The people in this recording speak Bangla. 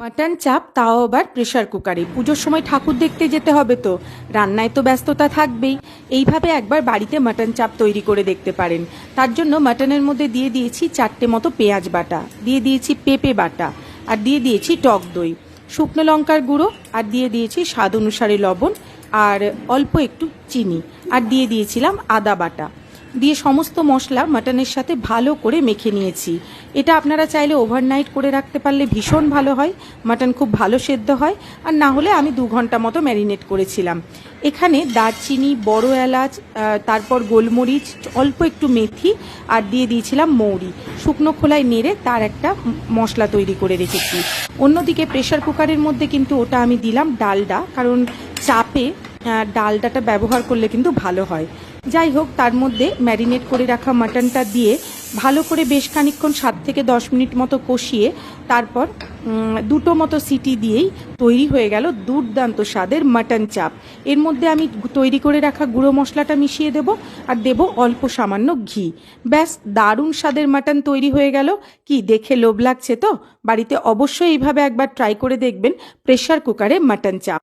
মাটন, চাপ তাও আবার প্রেশার কুকারে। পুজোর সময় ঠাকুর দেখতে যেতে হবে তো। রান্নায় তো ব্যস্ততা থাকবেই। এইভাবে একবার বাড়িতে মাটন, চাপ তৈরি করে দেখতে পারেন। তার জন্য মাটনের মধ্যে দিয়ে দিয়েছি চারটে মতো পেঁয়াজ বাটা, দিয়ে দিয়েছি পেঁপে বাটা, আর দিয়ে দিয়েছি টক দই, শুকনো লঙ্কার গুঁড়ো, আর দিয়ে দিয়েছি স্বাদ অনুসারে লবণ, আর অল্প একটু চিনি, আর দিয়ে দিয়েছিলাম আদা বাটা। দিয়ে সমস্ত মশলা মাটনের সাথে ভালো করে মেখে নিয়েছি। এটা আপনারা চাইলে ওভারনাইট করে রাখতে পারলে ভীষণ ভালো হয়, মাটন খুব ভালো সেদ্ধ হয়, আর না হলে আমি দু ঘণ্টা মতো ম্যারিনেট করেছিলাম। এখানে দারচিনি, বড় এলাচ তারপর গোলমরিচ, অল্প একটু মেথি, আর দিয়ে দিয়েছিলাম মৌরি। শুকনো খোলায় নেড়ে তার একটা মশলা তৈরি করে রেখেছি। অন্যদিকে প্রেশার কুকারের মধ্যে কিন্তু ওটা আমি দিলাম ডালডা, কারণ চাপে ডালডাটা ব্যবহার করলে কিন্তু ভালো হয়। যাই হোক, তার মধ্যে ম্যারিনেট করে রাখা মাটনটা দিয়ে ভালো করে বেশ খানিকক্ষণ সাত থেকে দশ মিনিট মতো কষিয়ে তারপর দুটো মতো সিটি দিয়েই তৈরি হয়ে গেল দুর্দান্ত স্বাদের মাটন চাপ। এর মধ্যে আমি তৈরি করে রাখা গুঁড়ো মশলাটা মিশিয়ে দেব আর দেব অল্প সামান্য ঘি। ব্যাস, দারুণ স্বাদের মাটন তৈরি হয়ে গেল। কি, দেখে লোভ লাগছে তো? বাড়িতে অবশ্যই এইভাবে একবার ট্রাই করে দেখবেন প্রেশার কুকারে মাটন চাপ।